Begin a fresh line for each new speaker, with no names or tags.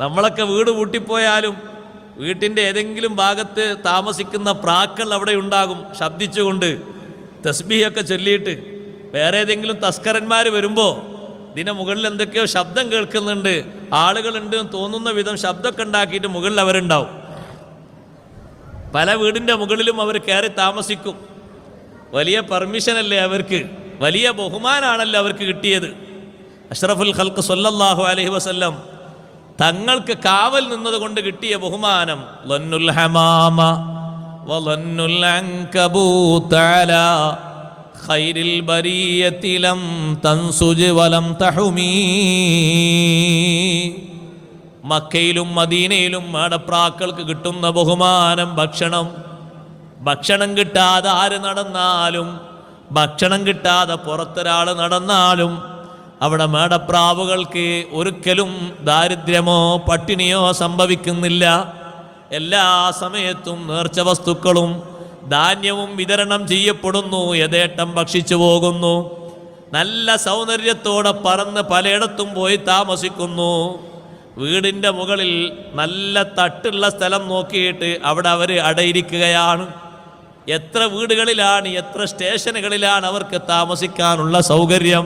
നമ്മളൊക്കെ വീട് പൂട്ടിപ്പോയാലും വീട്ടിന്റെ ഏതെങ്കിലും ഭാഗത്ത് താമസിക്കുന്ന പ്രാക്കൾ അവിടെ ഉണ്ടാകും. ശബ്ദിച്ചുകൊണ്ട് തസ്ബിയൊക്കെ ചൊല്ലിയിട്ട് വേറെ ഏതെങ്കിലും തസ്കരന്മാർ വരുമ്പോൾ ഇതിന് മുകളിൽ എന്തൊക്കെയോ ശബ്ദം കേൾക്കുന്നുണ്ട്. ആളുകളുണ്ട് തോന്നുന്ന വിധം ശബ്ദമൊക്കെ ഉണ്ടാക്കിയിട്ട് മുകളിൽ അവരുണ്ടാവും. പല വീടിന്റെ മുകളിലും അവർ കയറി താമസിക്കും. വലിയ പെർമിഷനല്ലേ അവർക്ക്? വലിയ ബഹുമാനാണല്ലോ അവർക്ക് കിട്ടിയത്. അഷ്റഫുൽ ഖൽക്ക് സല്ലല്ലാഹു അലഹി വസല്ലം തങ്ങൾക്ക് കാവൽ നിന്നത് കൊണ്ട് കിട്ടിയ ബഹുമാനം ഹമാമ ഖൈരിൽ വലം തഹുമീ. മക്കയിലും മദീനയിലും മേടപ്രാക്കൾക്ക് കിട്ടുന്ന ബഹുമാനം ഭക്ഷണം. ഭക്ഷണം കിട്ടാതെ ആര് നടന്നാലും ഭക്ഷണം കിട്ടാതെ പുറത്തൊരാൾ നടന്നാലും അവിടെ മേടപ്രാവുകൾക്ക് ഒരിക്കലും ദാരിദ്ര്യമോ പട്ടിണിയോ സംഭവിക്കുന്നില്ല. എല്ലാ സമയത്തും നേർച്ച വസ്തുക്കളും ധാന്യവും വിതരണം ചെയ്യപ്പെടുന്നു യഥേട്ടം ഭക്ഷിച്ചു പോകുന്നു. നല്ല സൗന്ദര്യത്തോടെ പറന്ന് പലയിടത്തും പോയി താമസിക്കുന്നു. വീടിന്റെ മുകളിൽ നല്ല തട്ടുള്ള സ്ഥലം നോക്കിയിട്ട് അവിടെ അവർ അടയിരിക്കുകയാണ്. എത്ര വീടുകളിലാണ് എത്ര സ്റ്റേഷനുകളിലാണ് അവർക്ക് താമസിക്കാനുള്ള സൗകര്യം?